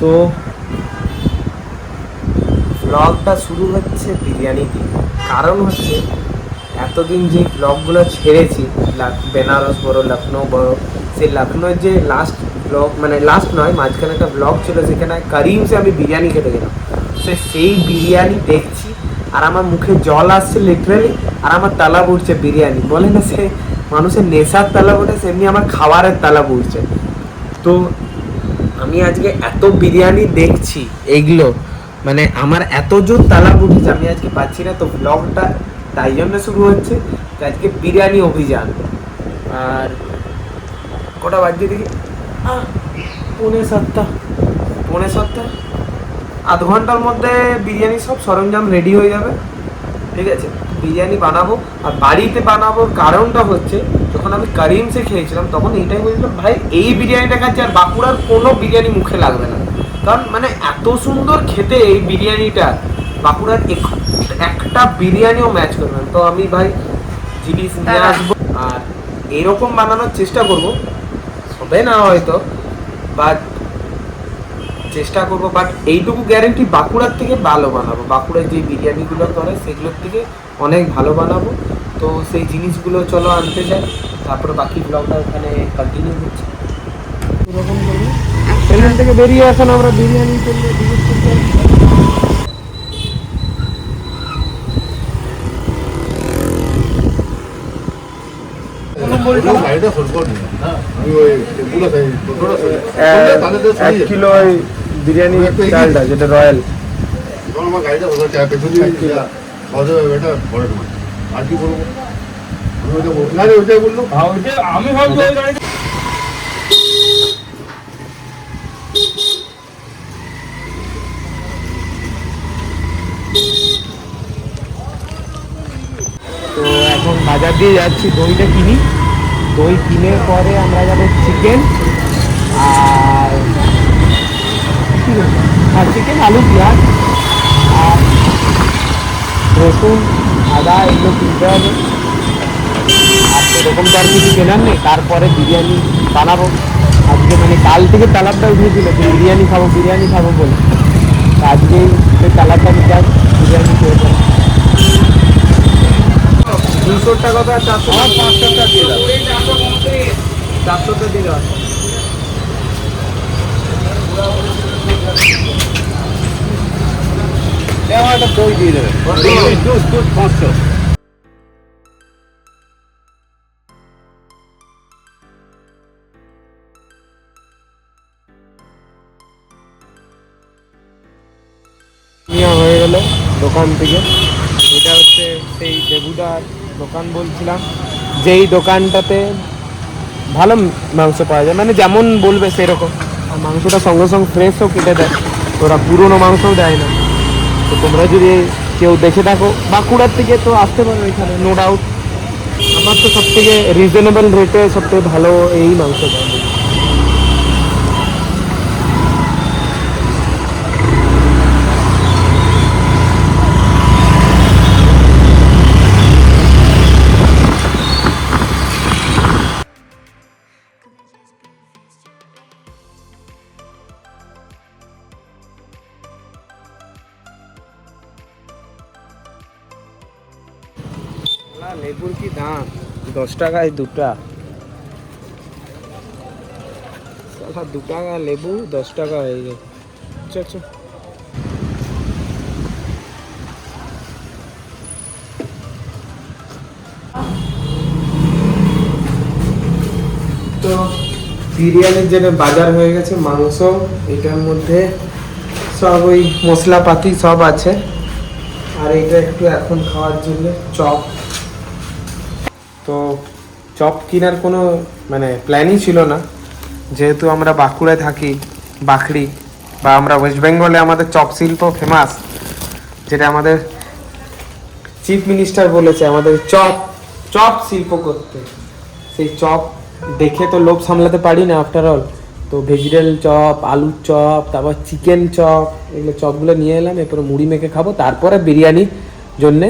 তো ব্লগটা শুরু হচ্ছে বিরিয়ানি দিয়ে। কারণ হচ্ছে, এতদিন যে ব্লগগুলো ছেড়েছি বেনারস বড়, লখনৌ বড়, সেই লখনৌর যে লাস্ট ব্লগ মানে লাস্ট নয়, মাঝখানে একটা ব্লগ ছিল সেখানে করিমসে আমি বিরিয়ানি খেতে গেলাম। সে সেই বিরিয়ানি দেখছি, আর আমার মুখে জল আসছে লিটারালি আর আমার তালা উঠছে বিরিয়ানি। বলে না সে মানুষের নেশার তালা ওঠে সেমনি আমার খাবারের তালা উঠছে তো আমি আজকে এত বিরিয়ানি দেখছি এইগুলো মানে আমার এত জোর তালা উঠেছে আমি আজকে পাচ্ছি না তো ব্লগটা তাই জন্য শুরু হচ্ছে আজকে বিরিয়ানি অভিযান। আর কটা বাজছে দেখি? আহ, পৌনে সাতটা পৌনে সাতটা। আধ ঘণ্টার মধ্যে বিরিয়ানি সব সরঞ্জাম রেডি হয়ে যাবে ঠিক আছে? বিরিয়ানি বানাবো আর বাড়িতে বানাবোর কারণটা হচ্ছে যখন আমি কারিমসে খেয়েছিলাম তখন এইটাই বলছিলাম ভাই এই বিরিয়ানিটা খাচ্ছি আর বাঁকুড়ার কোনো বিরিয়ানি মুখে লাগবে না। কারণ মানে এত সুন্দর খেতে এই বিরিয়ানিটা বাঁকুড়ার একটা বিরিয়ানিও ম্যাচ করবে না। তো আমি ভাই জিনিস নিয়ে আসব আর এরকম বানানোর চেষ্টা করব। হবে না হয়তো বাট চেষ্টা করব বাট এইটুকু গ্যারেন্টি বাঁকুড়ার থেকে ভালো বানাবো। বাঁকুড়ার যে বিরিয়ানিগুলো করে সেগুলোর থেকে অনেক ভালো বানাবো। তো সেই জিনিসগুলো চলো আনতে যাই। তারপরে বাকি ব্লগটা ওখানে কন্টিনিউ সেখান থেকে বেরিয়ে এখন আমরা বিরিয়ানি করলে এক কিলো ওই চালটা যেটা রয়্যাল। গাড়িটা পেছন আর কি বলব? আমি ভাবছি ওই গাড়িটা তো এখন বাজার দিয়ে যাচ্ছি দইটা কিনি দই কিনে পরে আমরা যাব চিকেন আর? আর চিকেন আলু পেঁয়াজ আর রসুন আদা এগুলো কিনতে হবে আর সেরকম তো আর কিছু কেনার নেই। তারপরে বিরিয়ানি বানাবো। আজকে মানে কাল থেকে তালাবটা উঠেছিল যে বিরিয়ানি খাব বিরিয়ানি খাব বলে। আজকেই সেই তালাবটা নিতে আসব, বিরিয়ানি খেয়ে যাব। দুশো টাকা আর চারশো টাকা পাঁচশো টাকা দিয়ে দাও। চারশো টাকা দিয়ে দাও। একটা দই দিয়ে দেবে। দুধ দুধ পাঁচশো। দোকান থেকে। এটা হচ্ছে সেই দেবুদার দোকান বলছিলাম। যেই দোকানটাতে ভালো মাংস পাওয়া যায়। মানে যেমন বলবে সেরকম। আর মাংসটা সঙ্গে সঙ্গে ফ্রেশও কেটে দেয়। ওরা পুরনো মাংসও দেয় না। তো তোমরা যদি কেউ দেখে থাকো, বাঁকুড়ার থেকে তো আসতে পারো এখানে নো ডাউট আমার তো সব থেকে রিজনেবল রেটে সব থেকে ভালো এই মাংস দেয় দশ টাকায় দুটা। দু টাকা লেবু দশ টাকা হয়ে গেছে চ চ। তো বিরিয়ানির জন্য বাজার হয়ে গেছে মাংস এটার মধ্যে সব ওই মশলাপাতি সব আছে। আর এটা একটু এখন খাওয়ার জন্য চপ। তো চপ কেনার কোনো মানে প্ল্যানই ছিল না। যেহেতু আমরা বাঁকুড়ায় থাকি, বাঁকড়ি, বা আমরা ওয়েস্ট বেঙ্গলে আমাদের চপ শিল্প ফেমাস যেটা আমাদের চিফ মিনিস্টার বলেছে, আমাদের চপ চপ শিল্প করতে। সেই চপ দেখে তো লোভ সামলাতে পারি না আফটার অল তো ভেজিটেবল চপ, আলুর চপ, তারপর চিকেন চপ, এগুলো চপগুলো নিয়ে এলাম, এরপরে মুড়ি মেখে খাব, তারপরে বিরিয়ানির জন্যে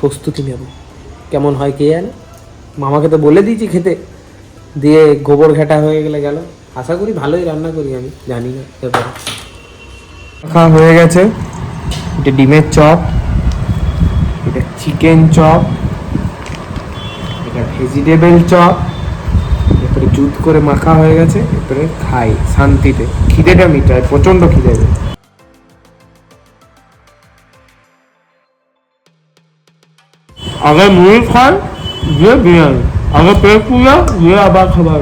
প্রস্তুতি নেব। কেমন হয় কে জানে? মামাকে তো বলে দিয়েছি খেতে। দিয়ে গোবর ঘাটা হয়ে গেলে গেল। আশা করি ভালোই রান্না করি আমি, জানি না ব্যাপারে। খাওয়া হয়ে গেছে। এটা ডিমের চপ, এটা চিকেন চপ, এটা ভেজিটেবল চপ। এরপরে জুত করে মাখা হয়ে গেছে, এরপরে খাই শান্তিতে। খিদেটা মিটায় প্রচণ্ড খিদে দেয় আগে মুড়ি খায় দিয়ে বিরিয়ানি আগে পেট পুজো দিয়ে আবার খাবার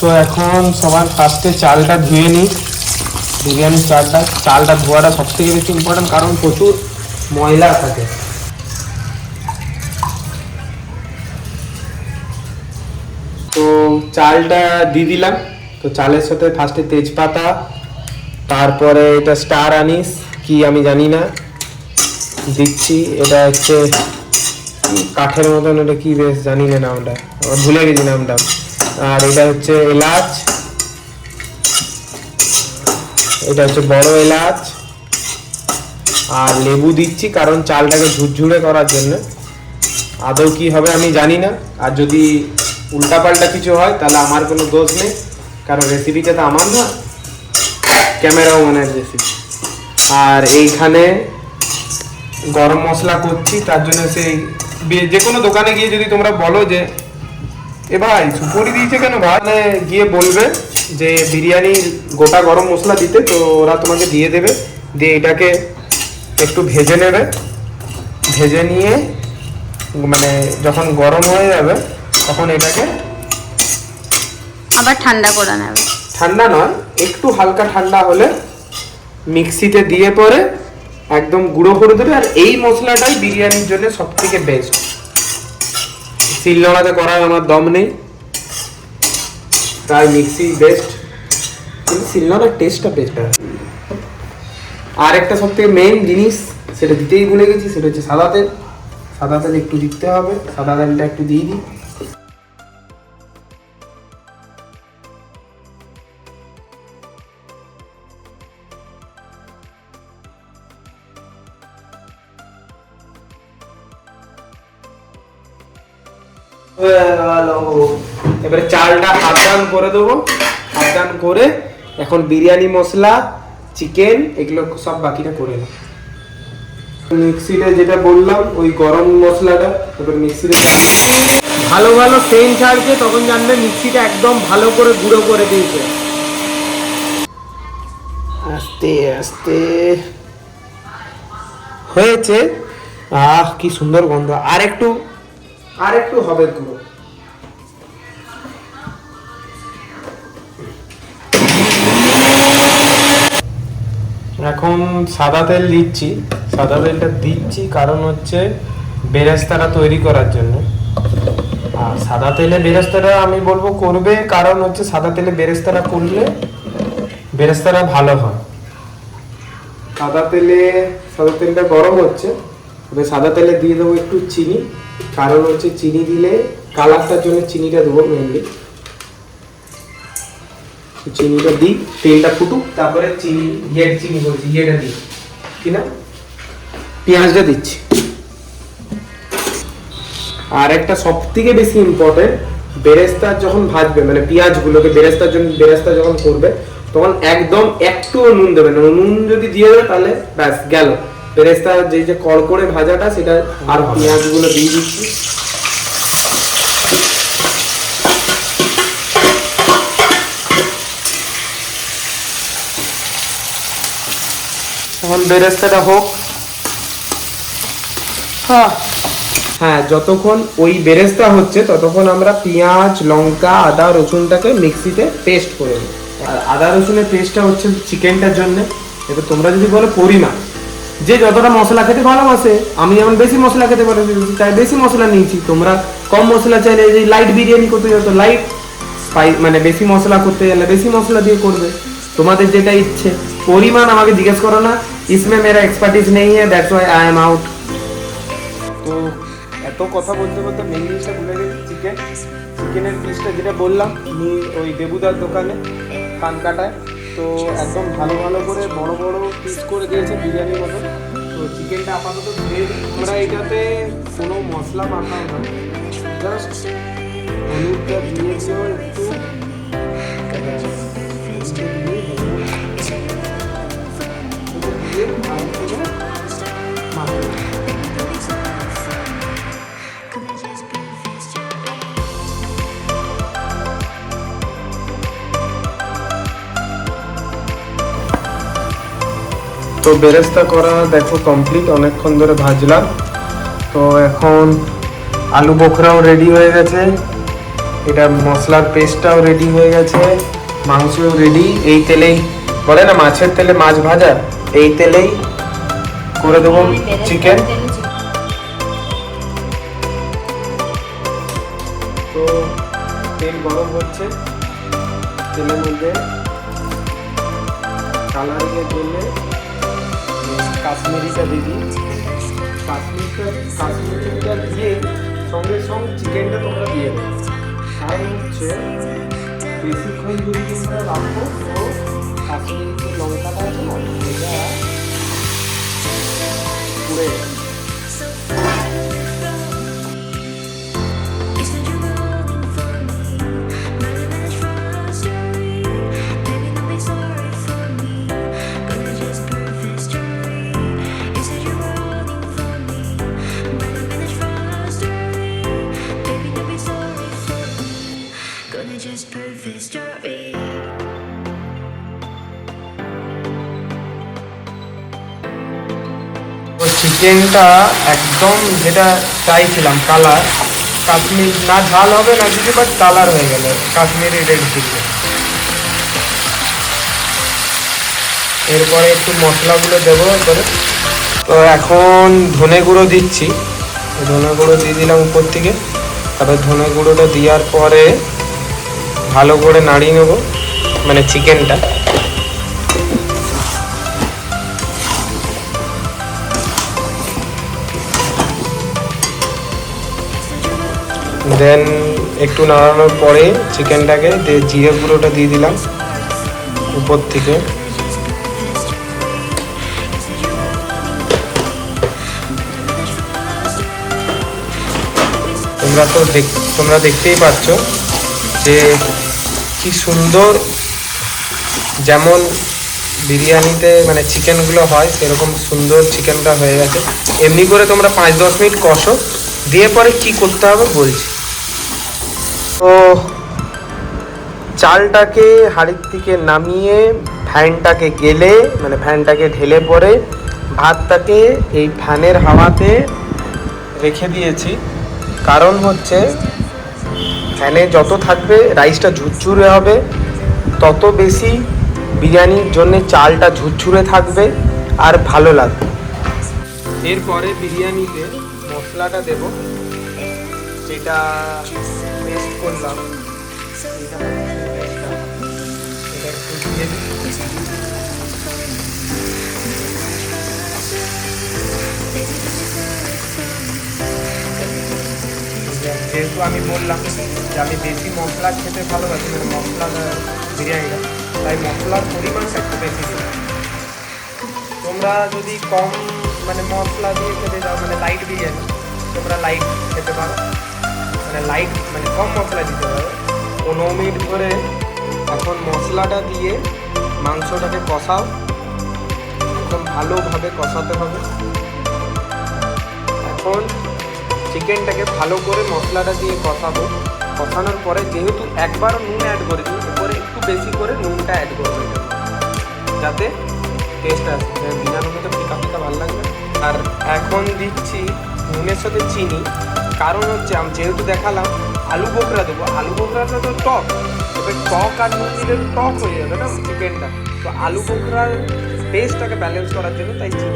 তো এখন সবার ফার্স্টে চালটা ধুয়ে নিই। বিরিয়ানির চালটা চালটা ধোয়াটা সব থেকে বেশি ইম্পর্টেন্ট কারণ প্রচুর ময়লা থাকে। তো চালটা দিয়ে দিলাম। তো চালের সাথে ফার্স্টে তেজপাতা, তারপরে এটা স্টার আনিস কি আমি জানি না। দিচ্ছি, এটা হচ্ছে কাঠের মতন, এটা কি বেশ জানি না নামটা। ভুলে গেছি নামটা। আর এটা হচ্ছে এলাচ এটা হচ্ছে বড় এলাচ। আর লেবু দিচ্ছি কারণ চালটাকে ঝুরঝুরে করার জন্য। আদৌ কি হবে আমি জানি না। আর যদি উল্টাপাল্টা কিছু হয়, তাহলে আমার কোনো দোষ নেই। কারণ রেসিপিটা তো আমার না। ক্যামেরা ওম্যানের রেসিপি আর এইখানে গরম মশলা করছি, তার জন্য সেই যে কোনো দোকানে গিয়ে যদি তোমরা বলো যে, এ ভাই, সুপুরি দিয়েছে কেন ভাই? মানে গিয়ে বলবে। যে বিরিয়ানি গোটা গরম মশলা দিতে তো ওরা তোমাকে দিয়ে দেবে। দিয়ে এটাকে একটু ভেজে নেবে। ভেজে নিয়ে মানে যখন গরম হয়ে যাবে তখন এটাকে আবার ঠান্ডা করে নেবে। ঠান্ডা নয় একটু হালকা ঠান্ডা হলে মিক্সিতে দিয়ে পরে একদম গুঁড়ো করে দেবে। আর এই মশলাটাই বিরিয়ানির জন্য সব থেকে বেস্ট শিলনোড়াতে করার আমার দম নেই। তাই মিক্সি বেস্ট কিন্তু শিলনোড়ার টেস্টটা বেস্ট আর একটা সব থেকে মেন জিনিস, সেটা দিতেই ভুলে গেছি, সেটা হচ্ছে সাদা তেল। সাদা তেল একটু দিতে হবে, সাদা তেলটা একটু দিয়ে দিই। হয়ে গেল। এবারে চালটা হাফ ডান করে দেবো। হাফ ডান করে এখন বিরিয়ানি, মশলা, চিকেন, এগুলো সব বাকিটা করে নেব। মিক্সিতে যেটা বললাম, ওই গরম মশলাটা, এবার মিক্সিতে ভালো ভালো সেন্ট ছাড়ছে, তখন জানবে মিক্সিটা একদম ভালো করে গুঁড়ো করে দিয়েছে। আস্তে আস্তে। হয়েছে। আহ, কি সুন্দর গন্ধ। আর একটু আর একটু হবে গুঁড়ো। এখন সাদা তেল দিচ্ছি। সাদা তেলটা দিচ্ছি কারণ হচ্ছে বেরেস্তাটা তৈরি করার জন্য। আর সাদা তেলে বেরেস্তাটা আমি বলব করবে কারণ হচ্ছে সাদা তেলে বেরেস্তাটা করলে বেরেস্তাটা ভালো হয়। সাদা তেলে, সাদা তেলটা গরম হচ্ছে। তবে সাদা তেলে দিয়ে দেবো একটু চিনি। কারণ হচ্ছে চিনি দিলে কালারটার জন্য চিনিটা দেবো মেনলি চিনিটা দিই তেলটা ফুটুক তারপরে চিনি ইয়ের চিনি বলছি ইয়েটা দিই। কি না পেঁয়াজটা দিচ্ছি। আর একটা সব থেকে বেশি ইম্পর্টেন্ট বেরেস্তা যখন ভাজবে মানে পেঁয়াজগুলোকে বেরেস্তার জন্য বেরেস্তা যখন করবে তখন একদম একটুও নুন দেবে না। নুন যদি দিয়ে দেবে তাহলে ব্যাস গেল। বেরেস্তা যে যে কড়কড়ে ভাজাটা সেটা আর পেঁয়াজগুলো দিয়ে দিচ্ছি। এখন বেরেস্তাটা হোক। হ্যাঁ। হ্যাঁ যতক্ষণ ওই বেরেস্তা হচ্ছে ততক্ষণ আমরা পেঁয়াজ লঙ্কা আদা রসুনটাকে মিক্সিতে পেস্ট করে নিই। আর আদা রসুনের পেস্টটা হচ্ছে চিকেনটার জন্য। এবার তোমরা যদি বলো পরিমাণ যে যতটা মশলা খেতে ভালোবাসে আমি যেমন বেশি মশলা খেতে পারি তাই বেশি মশলা নিয়েছি। তোমরা কম মশলা চাইলে যে লাইট বিরিয়ানি করতে যত লাইট স্পাই মানে বেশি মশলা করতে গেলে বেশি মশলা দিয়ে করবে। তোমাদের যেটা ইচ্ছে। পরিমাণ আমাকে জিজ্ঞেস করো না। इसमें मेरा एक्सपर्टीज नहीं है that's why I am out তো এত কথা বলতে বলতে মেন জিনিসটা ভুলে গেছি চিকেন চিকেনের পিসটা যেটা বললাম নি- ওই দেবুদার দোকানে কান কাটায় তো একদম ভালো ভালো করে বড় বড় পিস করে দিয়েছে বিরিয়ানির মতো তো চিকেনটা আপাতত ধুয়ে দিই আমরা এটাতে কোনো মশলা মাখাও না জাস্ট হলুদটা দিয়ে দিও একটু তো বেরেস্তা করা দেখো কমপ্লিট অনেকক্ষণ ধরে ভাজলাম। তো এখন আলু বোখরাও রেডি হয়ে গেছে। এটা মশলার পেস্টটাও রেডি হয়ে গেছে। মাংসও রেডি এই তেলেই, বলে না মাছের তেলে মাছ ভাজা? এই তেলেই করে দেবো চিকেন তো তেল গরম হচ্ছে। তেলের মধ্যে কালারিংয়ের জন্য কাশ্মীরিটা দিবি কাশ্মীরটা কাশ্মীরিটা দিয়ে সঙ্গে সঙ্গে চিকেনটা তোমরা দিয়ে দেবে কারণ হচ্ছে বেশিক্ষণ যদি তোমরা রাখো তো কাশ্মীরি যে লঙ্কাটা আছে না এটা পুড়ে যাবে। Just perfect চিকেনটা একদম যেটা চাইছিলাম কালার কাশ্মীর না ঝাল হবে না কিছু বাট কালার হয়ে গেল, কাশ্মীরি রেড চিকেন এরপরে একটু মশলাগুলো দেবো এরপরে তো এখন ধনে গুঁড়ো দিচ্ছি। ধনে গুঁড়ো দিয়ে দিলাম উপর থেকে। তারপরে ধনে গুঁড়োটা দেওয়ার পরে ভালো করে নাড়িয়ে নেব মানে চিকেনটা দেন একটু নাড়ানোর পরে চিকেনটাকে দিয়ে জিরে গুঁড়োটা দিয়ে দিলাম, উপর থেকে। তোমরা তো দেখ, তোমরা দেখতেই পাচ্ছ যে কি সুন্দর যেমন বিরিয়ানিতে মানে চিকেনগুলো হয়, সেরকম সুন্দর চিকেনটা হয়ে গেছে। এমনি করে তোমরা পাঁচ দশ মিনিট কষো, দিয়ে পরে কি করতে হবে বলছি। তো চালটাকে হাড়ির থেকে নামিয়ে ফ্যানটাকে গেলে মানে ফ্যানটাকে ঢেলে পরে ভাতটাকে এই ফ্যানের হাওয়াতে রেখে দিয়েছি। কারণ হচ্ছে ফ্যানে যত থাকবে রাইসটা ঝুরঝুরে হবে, তত বেশি বিরিয়ানির জন্য চালটা ঝুরঝুরে থাকবে আর ভালো লাগবে। এরপরে বিরিয়ানিতে মশলাটা দেব, যেটা যেহেতু আমি বললাম যে আমি বেশি মশলা খেতে ভালোবাসি মানে মশলা বিরিয়ানিটা তাই মশলার পরিমাণটা একটু বেশি তোমরা যদি কম মানে মশলা দিয়ে খেতে যাও মানে লাইট বিরিয়ানি, তোমরা লাইট খেতে পারো। মানে লাইট মানে কম মশলা দিতে হবে। পনেরো মিনিট ধরে এখন মশলাটা দিয়ে মাংসটাকে কষাও। একদম ভালোভাবে কষাতে হবে। এখন চিকেনটাকে ভালো করে মশলাটা দিয়ে কষাবো। কষানোর পরে যেহেতু একবার নুন অ্যাড করেছি এরপরে একটু বেশি করে নুনটা অ্যাড করব। যাতে টেস্ট আসে। মানে বিনা নুনে তো ফিকা ফিকা ভালো লাগবে। আর এখন দিচ্ছি নুনের সাথে চিনি। কারণ হচ্ছে আমি যেহেতু দেখালাম, আলু বোকরা দেবো। আলু বোকরাটা তো টক। তবে টক আর নুন টক হয়ে যাবে না চিকেনটা তো আলু বোকরার টেস্টটাকে ব্যালেন্স করার জন্য তাই দিচ্ছি।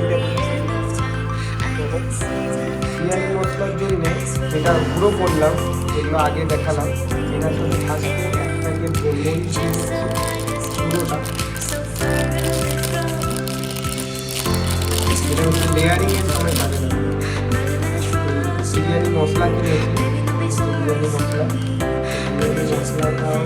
তো বিরিয়ানি মশলার জন্য এটা গুঁড়ো করলাম যেগুলো আগে দেখালাম। এটার সাথে ফার্স্টে এক প্যাকেট গোলমরিচ গুঁড়োটা এটা হচ্ছে লেয়ারিংয়ের লাগে এই বিরিয়ানি মশলা কিনেছি বিরিয়ানি মশলা? বিরিয়ানি মশলা খাওয়া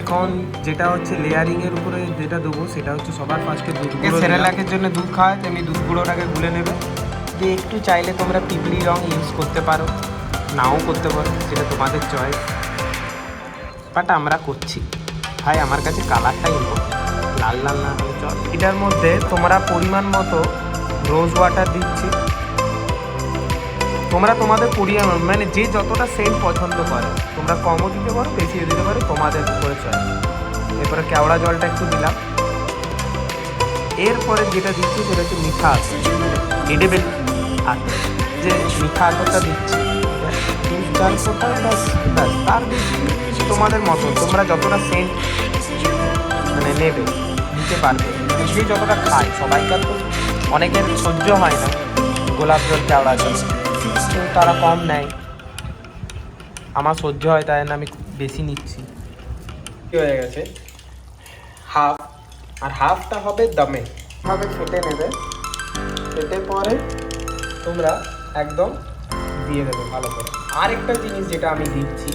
এখন যেটা হচ্ছে লেয়ারিংয়ের উপরে যেটা দেবো সেটা হচ্ছে সবার ফার্স্টে দুধ সেরেলাকের জন্য দুধ খাওয়া তেমনি দুধ গুঁড়োটাকে গুলে নেবে। দিয়ে একটু চাইলে তোমরা পিপড়ি রং ইউজ করতে পারো। নাও করতে পারো যেটা তোমাদের চয়েস বাট আমরা করছি। ভাই আমার কাছে কালারটাই ইম্পর্টেন্ট লাল লাল না এটার মধ্যে তোমরা পরিমাণ মতো রোজ ওয়াটার দিচ্ছি। তোমরা তোমাদের পরিমাণ মানে যে যতটা সেন্ট পছন্দ করে। তোমরা কমও দিতে পারো বেশিও দিতে পারো তোমাদের উপরে চয়েস এরপরে কেওড়া জলটা একটু দিলাম। এরপরে যেটা দিচ্ছি সেটা হচ্ছে মিঠা আতর এডেবেল আতর যে মিঠা আতরটা দিচ্ছি। ব্যাস ব্যাস তোমাদের মতো, তোমরা যতটা সেন্ট মানে নেবে, নিতে পারবে। যে যতটা খায় সবাইকার তো অনেকের সহ্য হয় না, গোলাপ জল কেওড়া জল তো তারা কম নেয়। আমার সহ্য হয়, তাই না আমি বেশি নিচ্ছি। কি হয়ে গেছে? হাফ, আর হাফটা হবে দমে। ভাবে ফেটে নেবে। ফেটে পরে তোমরা একদম দিয়ে দেবে ভালো করে। আর একটা জিনিস যেটা আমি দিচ্ছি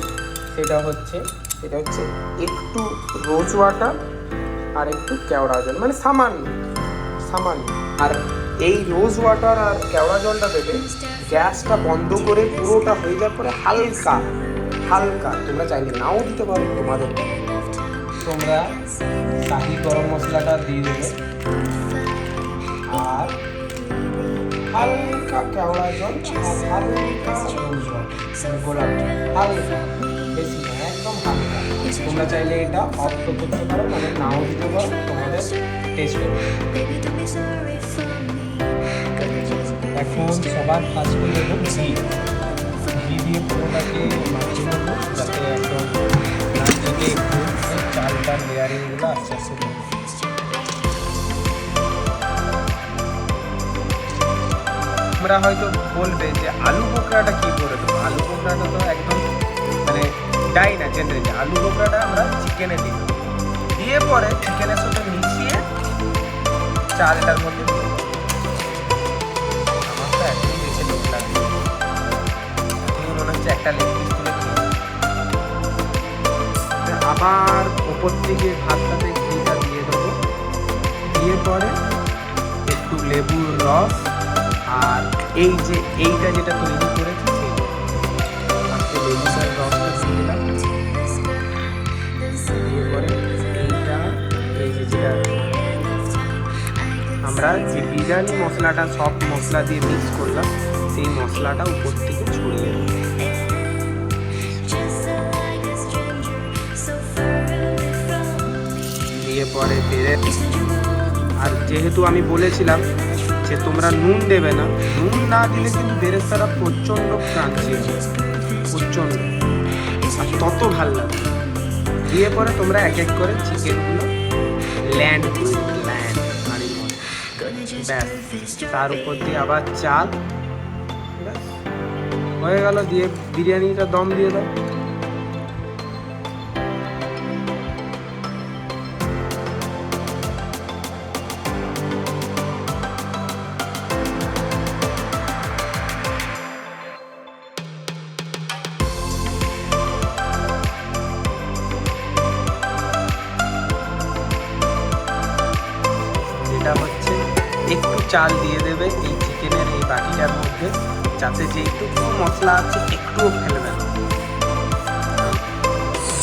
সেটা হচ্ছে সেটা হচ্ছে একটু রোজ ওয়াটার আর একটু কেওড়া জল মানে সামান্য সামান্য। আর এই রোজ ওয়াটার আর কেওড়া জলটা দেবে, গ্যাসটা বন্ধ করে পুরোটা হয়ে যাওয়ার পরে হালকা হালকা, তোমরা চাইলে নাও দিতে পারো তোমাদের তোমরা শাহি গরম মশলাটা দিয়ে দেবে। আর হালকা কেওড়া জল আর হালকা রোজ ওয়াটার গোলাপ জল হালকা, বেশি না, একদম হালকা। তোমরা চাইলে এটা অফ করতে পারো মানে নাও দিতে পারো, তোমাদের টেস্ট এখন সবার ফার্স্টে দেবো ঘি। ঘি দিয়ে পুরোটাকে মাখিয়ে নেব, যাতে একদম না লেয়ারিংগুলো আস্তে আস্তে তোমরা হয়তো বলবে যে আলু বোকরাটা কি করে দেবো? আলু বোকরাটা তো একদম মানে ডাই না জেনারেলি আলু বোকরাটা আমরা চিকেনে দিই। দিয়ে পরে চিকেনের সাথে মিশিয়ে চালটার মধ্যে। আমার তো মনে হচ্ছে একটা পিস তুলে আবার ওপর থেকে ভাতটাতে ঘিটা দিয়ে দেবো। দিয়ে পরে একটু লেবুর রস আর এই যে এইটা যেটা তৈরি পরে এইটা আমরা যে বিরিয়ানি মশলাটা, সব মশলা দিয়ে মিক্স করলাম, সেই মশলাটা উপর থেকে ছড়িয়ে. দিয়ে পরে আর যেহেতু আমি বলেছিলাম যে তোমরা নুন দেবে না। নুন না দিলে কিন্তু বেরেস্তাটা প্রচণ্ড ক্রাঞ্চি প্রচণ্ড। আর তত ভালো লাগে দিয়ে পরে তোমরা এক এক করে চিকেনগুলো ল্যান্ড ল্যান্ড তার উপর দিয়ে আবার চাল। হয়ে গেল। দিয়ে বিরিয়ানিটা দম দিয়ে দাও।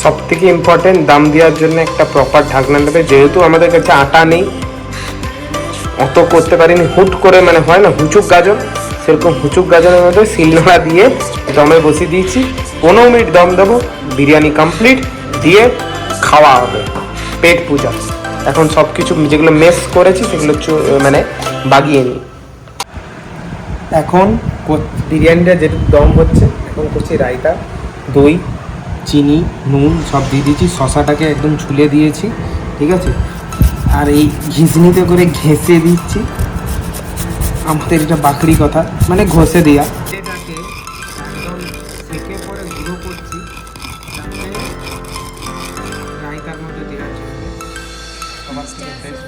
সব থেকে ইম্পর্টেন্ট দাম দেওয়ার জন্য একটা প্রপার ঢাকনা নেবে। যেহেতু আমাদের কাছে আটা নেই, অত করতে পারিনি। হুট করে মানে হয় না, হুচুক গাজর সেরকম হুচুক গাজরের মধ্যে শিলনোড়া দিয়ে দমে বসিয়ে দিয়েছি। পনেরো মিনিট দম দেবো, বিরিয়ানি কমপ্লিট দিয়ে খাওয়া হবে। পেট পূজা। এখন সব কিছু যেগুলো মেস করেছি, সেগুলো মানে বাগিয়ে নিই। এখন বিরিয়ানিটা যেটা দম হচ্ছে, এখন করছি রায়তা, দই চিনি নুন সব দিয়ে দিয়েছি শশাটাকে একদম ঝুলে দিয়েছি ঠিক আছে? আর এই ঘিসনিতে করে ঘেঁষে দিচ্ছি। আমাদের এটা বাকরি কথা মানে ঘষে দেওয়া এটাকে একদম সেকে পরে গুঁড়ো করছি রায়তার মধ্যে দেওয়ার জন্য সবার থেকে বেস্ট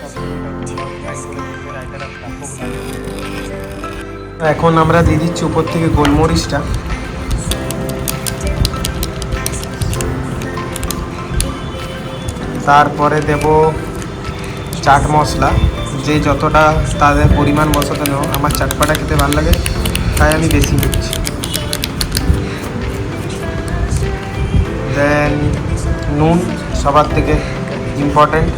এখন আমরা দিয়ে দিচ্ছি উপর থেকে গোলমরিচটা। তারপরে দেব চাট মশলা। যে যতটা তাদের পরিমাণ মশলা নেওয়া আমার চাটপাটা খেতে ভালো লাগে, তাই আমি বেশি নিচ্ছি। দেন নুন সবার থেকে ইম্পর্টেন্ট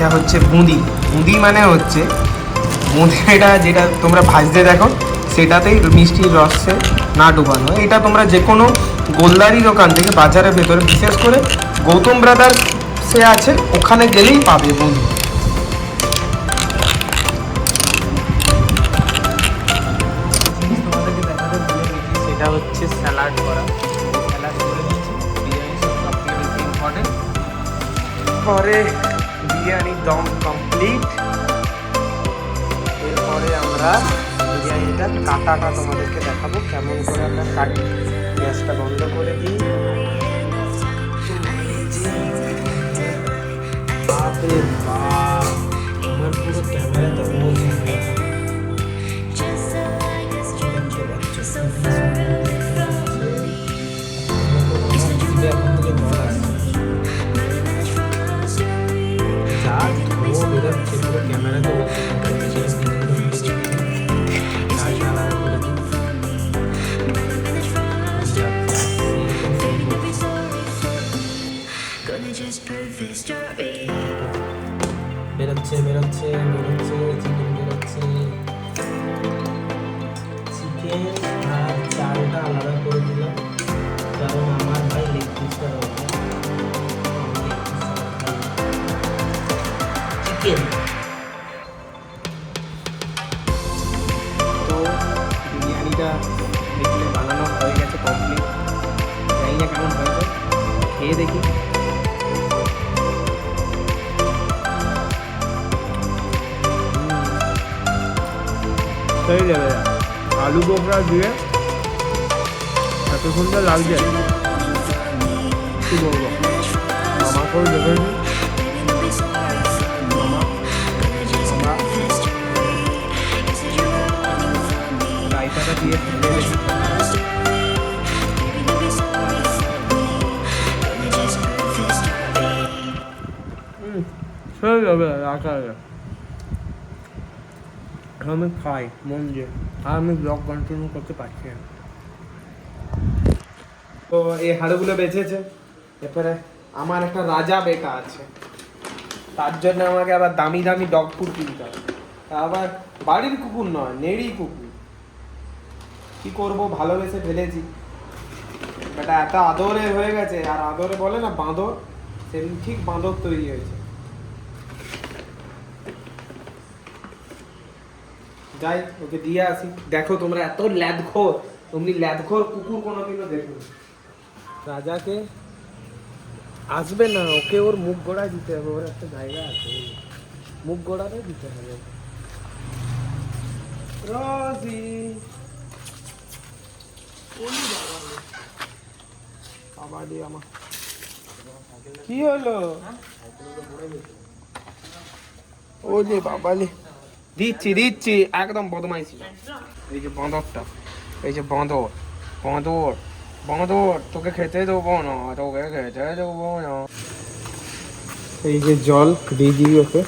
এটা হচ্ছে বুঁদি। বুঁদি মানে হচ্ছে বুঁদিটা যেটা তোমরা ভাজতে দেখো সেটাতেই মিষ্টির রসে না ডুবানো। এটা তোমরা যে কোনো গোলদারি দোকান থেকে বাজারের ভেতরে বিশেষ করে গৌতম ব্রাদার সে আছে ওখানে গেলেই পাবে বুঁদি। সেটা হচ্ছে স্যালাড করা। স্যালাড করে দিচ্ছি বিরিয়ানি সব সবথেকে বেশি ইম্পর্টেন্ট পরে বিরিয়ানি দম কমপ্লিট এরপরে আমরা বিরিয়ানিটা, কাটাটা তোমাদেরকে দেখাবো, কেমন করে আমরা কাটি, গ্যাসটা বন্ধ করে দিই। বাপরে বাপ বেরোচ্ছে পুরো কি বলব? মামা করে দেখে রায়তাটা দিয়ে সেই যাবে রাখা আমি খাই, মন দিয়ে। আর আমি ব্লগ কন্টিনিউ করতে পারছি না। তো এই হাড়গুলো বেঁচেছে। এরপরে আমার একটা রাজা বেটা আছে। তার জন্য আমাকে আবার দামি দামি ডগ ফুড কিনতে হবে। আবার বাড়ির কুকুর নয়, নেড়ি কুকুর। কি করব, ভালোবেসে ফেলেছি। বেটা, এত আদরে হয়ে গেছে, আর আদরে বলে না বাঁদর, সেদিন ঠিক বাঁদর তৈরি হয়েছে। যাই, ওকে দিয়ে আসি। দেখো তোমরা এত ল্যাদখোর তুমি ল্যাদখোর কুকুর কোনোদিনও দেখো রাজাকে আসবে না, ওকে ওর মুখ গোড়ায় দিতে হবে, ওর একটা জায়গা আছে। মুখ গোড়াতে দিতে হবে। রোজি ওলি বাবা রে। বাবা রে আমার কি হলো? ও যে বাবালে দিচ্ছি দিচ্ছি, একদম বদমাইছি। এই যে বাঁদরটা, এই যে বাঁদর বাঁদর। বাঁদর তোকে খেতে দেবো না তোকে খেতে দেবো না এই যে জল দিয়ে দিবি ওকে?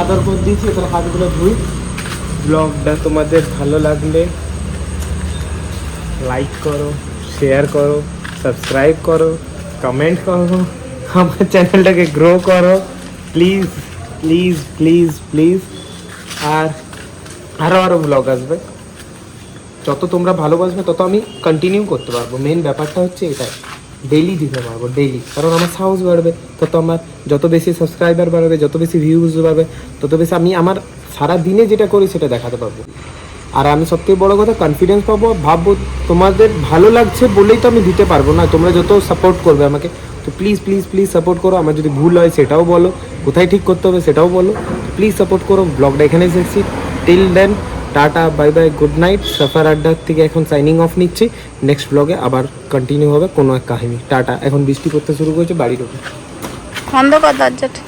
আদর করে দিয়েছি এবার হাতগুলো ধুই। ব্লগটা তোমাদের ভালো লাগলে লাইক করো শেয়ার করো সাবস্ক্রাইব করো কমেন্ট করো, আমার চ্যানেলটাকে গ্রো করো প্লিজ প্লিজ প্লিজ প্লিজ আর আরও আরও ব্লগ আসবে। যত তোমরা ভালোবাসবে তত আমি কন্টিনিউ করতে পারব। মেন ব্যাপারটা হচ্ছে এটাই। ডেইলি দিতে পারব ডেইলি কারণ আমার সাহস বাড়বে, তত আমার যত বেশি সাবস্ক্রাইবার বাড়বে, যত বেশি ভিউজ বাড়বে, তত বেশি আমি আমার সারা দিনে যেটা করি সেটা দেখাতে পারব। আর আমি সবথেকে বড় কথা কনফিডেন্স পাবো ভাববো তোমাদের ভালো লাগছে বলেই তো আমি দিতে পারব না। তোমরা যত সাপোর্ট করবে আমাকে, তো প্লিজ প্লিজ প্লিজ সাপোর্ট করো। আমার যদি ভুল হয় সেটাও বলো, কোথায় ঠিক করতে হবে সেটাও বলো। প্লিজ সাপোর্ট করো ব্লগটা এখানেই শেখছি till then tata bye bye good night suffer আড্ডার থেকে এখন সাইনিং অফ নিচ্ছি। নেক্সট ব্লগে আবার কন্টিনিউ হবে কোনো এক কাহিনী। টাটা, এখন বৃষ্টি করতে শুরু করেছে বাড়ির ওপর অন্ধকার দরজাটা।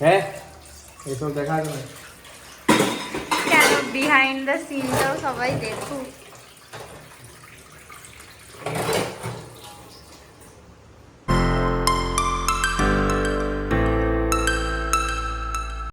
হ্যাঁ এসব দেখা যাবে কেন বিহাইন্ড দ্য সিনটাও সবাই দেখুক